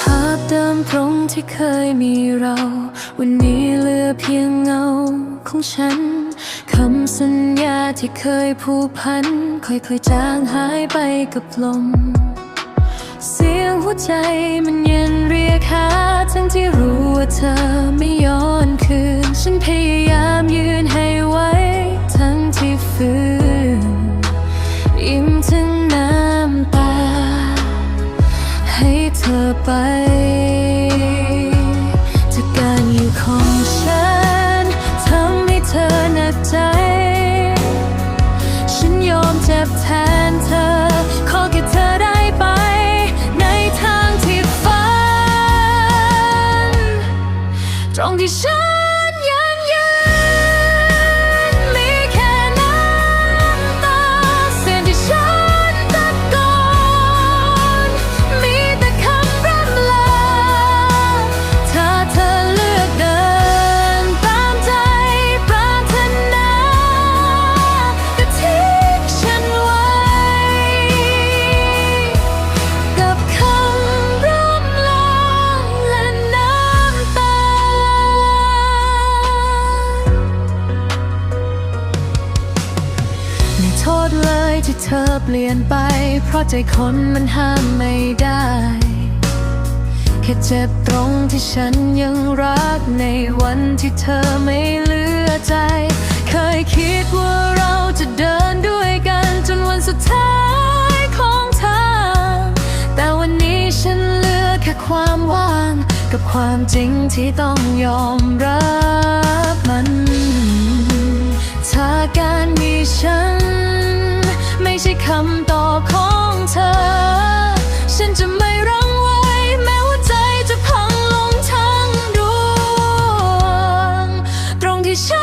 ภาพเดิมตรงที่เคยมีเรา วันนี้เหลือเพียงเงาของฉันคำสัญญาที่เคยผูกพัน ค่อยๆจางหายไปกับลม เสียงหัวใจมันเย็นเรียกหาทั้งที่รู้ว่าเธอไม่ ยิ้มถึงน้ำตา ให้เธอไป จากการอยู่ของฉันทำให้เธอหนักใจ ฉันยอมเจ็บแทนเธอ ขอแค่เธอได้ไป ในทางที่ฝัน ตรงที่ฉัน ลี่ยนไป เพราะใจคนมันห้ามไม่ได้ แค่เจ็บตรงที่ฉันยังรักในวันที่เธอไม่เหลือใจ เคยคิดว่าเราจะเดินด้วยกันจนวันสุดท้ายของทางแต่วันนี้ฉันเหลือแค่ความว่าง กับความจริงที่ต้องยอมรับ ต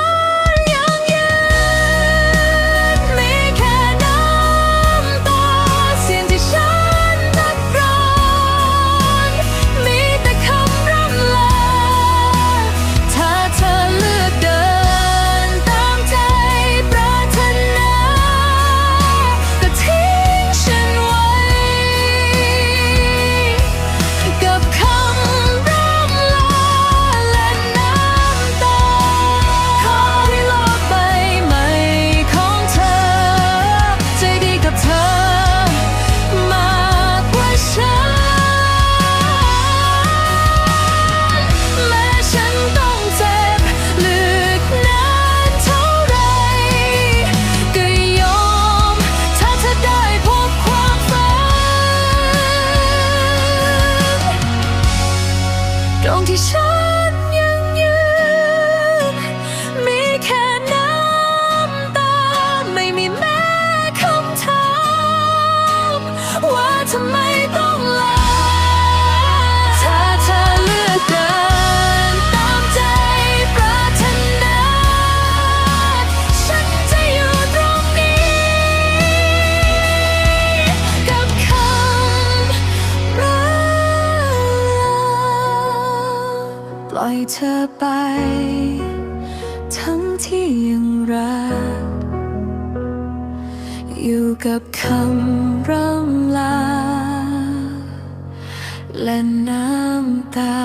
ตร อยเธอไป ทั้งที่ยังรัก อยู่กับคำร่ำลา และน้ำตา